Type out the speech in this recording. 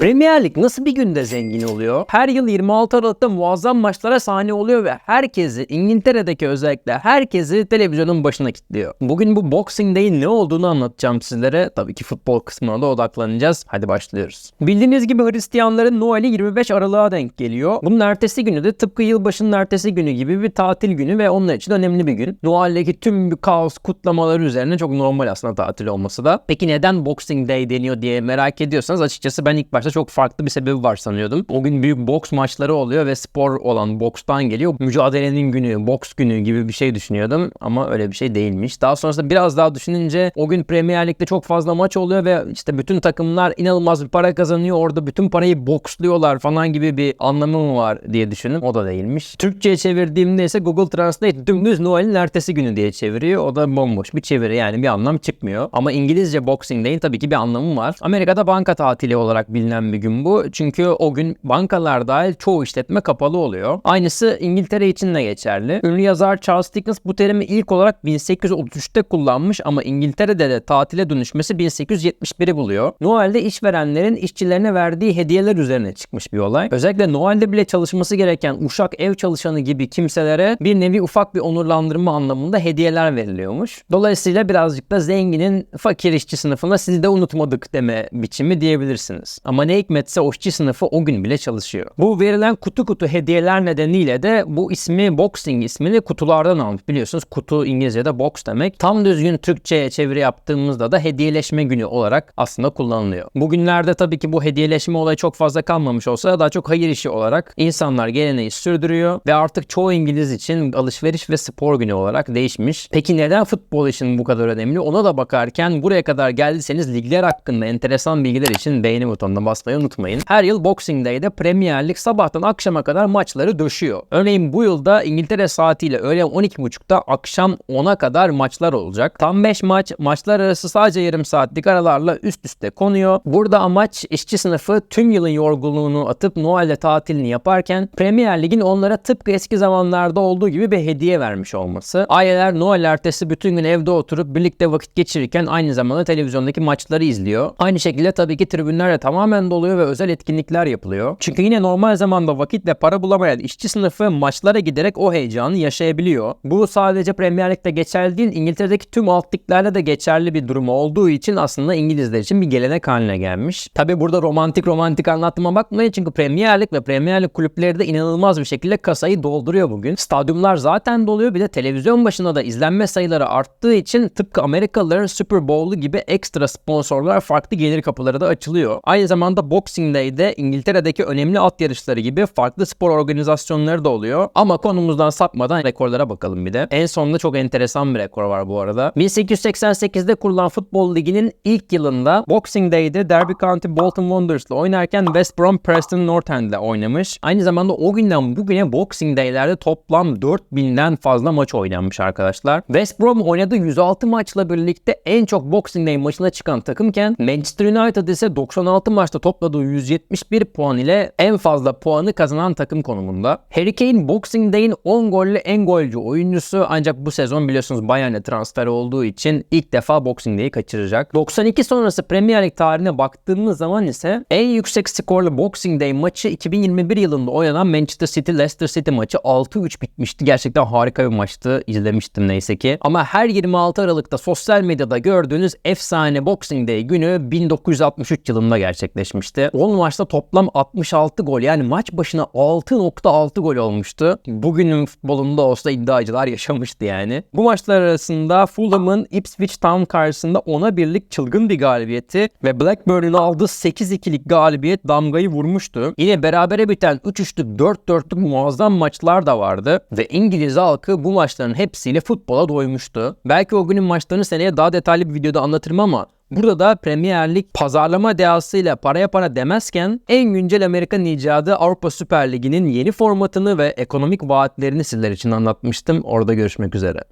Premier Lig nasıl bir günde zengin oluyor? Her yıl 26 Aralık'ta muazzam maçlara sahne oluyor ve herkesi İngiltere'deki özellikle herkesi televizyonun başına kilitliyor. Bugün bu Boxing Day'in ne olduğunu anlatacağım sizlere. Tabii ki futbol kısmına da odaklanacağız. Hadi başlıyoruz. Bildiğiniz gibi Hristiyanların Noel'i 25 Aralık'a denk geliyor. Bunun ertesi günü de tıpkı yılbaşının ertesi günü gibi bir tatil günü ve onlar için önemli bir gün. Noel'deki tüm bir kaos kutlamaları üzerine çok normal aslında tatil olması da. Peki neden Boxing Day deniyor diye merak ediyorsanız açıkçası ben ilk başta çok farklı bir sebebi var sanıyordum. O gün büyük boks maçları oluyor ve spor olan bokstan geliyor. Mücadelenin günü, boks günü gibi bir şey düşünüyordum ama öyle bir şey değilmiş. Daha sonrasında biraz daha düşününce o gün Premier Lig'de çok fazla maç oluyor ve işte bütün takımlar inanılmaz bir para kazanıyor. Orada bütün parayı boksluyorlar falan gibi bir anlamı mı var diye düşündüm. O da değilmiş. Türkçe'ye çevirdiğimde ise Google Translate dümdüz Noel'in ertesi günü diye çeviriyor. O da bomboş bir çeviri yani bir anlam çıkmıyor. Ama İngilizce Boxing Day'in tabii ki bir anlamı var. Amerika'da banka tatili olarak bilinen bir gün bu. Çünkü o gün bankalar dahil çoğu işletme kapalı oluyor. Aynısı İngiltere için de geçerli. Ünlü yazar Charles Dickens bu terimi ilk olarak 1833'te kullanmış ama İngiltere'de de tatile dönüşmesi 1871'i buluyor. Noel'de işverenlerin işçilerine verdiği hediyeler üzerine çıkmış bir olay. Özellikle Noel'de bile çalışması gereken uşak ev çalışanı gibi kimselere bir nevi ufak bir onurlandırma anlamında hediyeler veriliyormuş. Dolayısıyla birazcık da zenginin fakir işçi sınıfına sizi de unutmadık deme biçimi diyebilirsiniz. Ama ne hikmetse o işçi sınıfı o gün bile çalışıyor. Bu verilen kutu kutu hediyeler nedeniyle de bu ismi Boxing ismini kutulardan almış. Biliyorsunuz kutu İngilizce'de box demek. Tam düzgün Türkçe'ye çeviri yaptığımızda da hediyeleşme günü olarak aslında kullanılıyor. Bugünlerde tabii ki bu hediyeleşme olayı çok fazla kalmamış olsa da daha çok hayır işi olarak insanlar geleneği sürdürüyor ve artık çoğu İngiliz için alışveriş ve spor günü olarak değişmiş. Peki neden futbol için bu kadar önemli? Ona da bakarken buraya kadar geldiyseniz ligler hakkında enteresan bilgiler için beğeni butonuna basmayı unutmayın. Her yıl Boxing Day'de Premier Lig sabahtan akşama kadar maçları döşüyor. Örneğin bu yılda İngiltere saatiyle öğlen 12.30'da akşam 10'a kadar maçlar olacak. Tam 5 maç, maçlar arası sadece yarım saatlik aralarla üst üste konuyor. Burada amaç işçi sınıfı tüm yılın yorgunluğunu atıp Noel'de tatilini yaparken Premier Lig'in onlara tıpkı eski zamanlarda olduğu gibi bir hediye vermiş olması. Aileler Noel ertesi bütün gün evde oturup birlikte vakit geçirirken aynı zamanda televizyondaki maçları izliyor. Aynı şekilde tabii ki tribünler de tamamen doluyor ve özel etkinlikler yapılıyor. Çünkü yine normal zamanda vakit ve para bulamayan işçi sınıfı maçlara giderek o heyecanı yaşayabiliyor. Bu sadece Premier Lig'de geçerli değil, İngiltere'deki tüm alt liglerde de geçerli bir durum olduğu için aslında İngilizler için bir gelenek haline gelmiş. Tabii burada romantik romantik anlatıma bakmayın çünkü Premier Lig ve Premier Lig kulüpleri de inanılmaz bir şekilde kasayı dolduruyor bugün. Stadyumlar zaten doluyor bir de televizyon başında da izlenme sayıları arttığı için tıpkı Amerikalıların Super Bowl'u gibi ekstra sponsorlar farklı gelir kapıları da açılıyor. Aynı zamanda Boxing Day'de İngiltere'deki önemli at yarışları gibi farklı spor organizasyonları da oluyor. Ama konumuzdan sapmadan rekorlara bakalım bir de. En sonunda çok enteresan bir rekor var bu arada. 1888'de kurulan futbol liginin ilk yılında Boxing Day'de Derby County Bolton Wanderers'la oynarken West Brom Preston North End'le oynamış. Aynı zamanda o günden bugüne Boxing Day'lerde toplam 4000'den fazla maç oynanmış arkadaşlar. West Brom oynadığı 106 maçla birlikte en çok Boxing Day maçına çıkan takımken Manchester United ise 96 maçta topladığı 171 puan ile en fazla puanı kazanan takım konumunda. Harry Kane Boxing Day'in 10 gollü en golcü oyuncusu ancak bu sezon biliyorsunuz Bayern'e transfer olduğu için ilk defa Boxing Day'i kaçıracak. 92 sonrası Premier Lig tarihine baktığımız zaman ise en yüksek skorlu Boxing Day maçı 2021 yılında oynanan Manchester City Leicester City maçı 6-3 bitmişti. Gerçekten harika bir maçtı. İzlemiştim neyse ki. Ama her 26 Aralık'ta sosyal medyada gördüğünüz efsane Boxing Day günü 1963 yılında gerçekleşmişti. 10 maçta toplam 66 gol yani maç başına 6.6 gol olmuştu. Bugünün futbolunda olsa iddiacılar yaşamıştı yani. Bu maçlar arasında Fulham'ın Ipswich Town karşısında 10'a birlik çılgın bir galibiyeti ve Blackburn'un aldığı 8-2'lik galibiyet damgayı vurmuştu. Yine berabere biten 3-3'lük 4-4'lük muazzam maçlar da vardı ve İngiliz halkı bu maçların hepsiyle futbola doymuştu. Belki o günün maçlarını seneye daha detaylı bir videoda anlatırım ama Burada da Premier Lig pazarlama dehasıyla paraya para demezken en güncel Amerikan icadı Avrupa Süper Ligi'nin yeni formatını ve ekonomik vaatlerini sizler için anlatmıştım. Orada görüşmek üzere.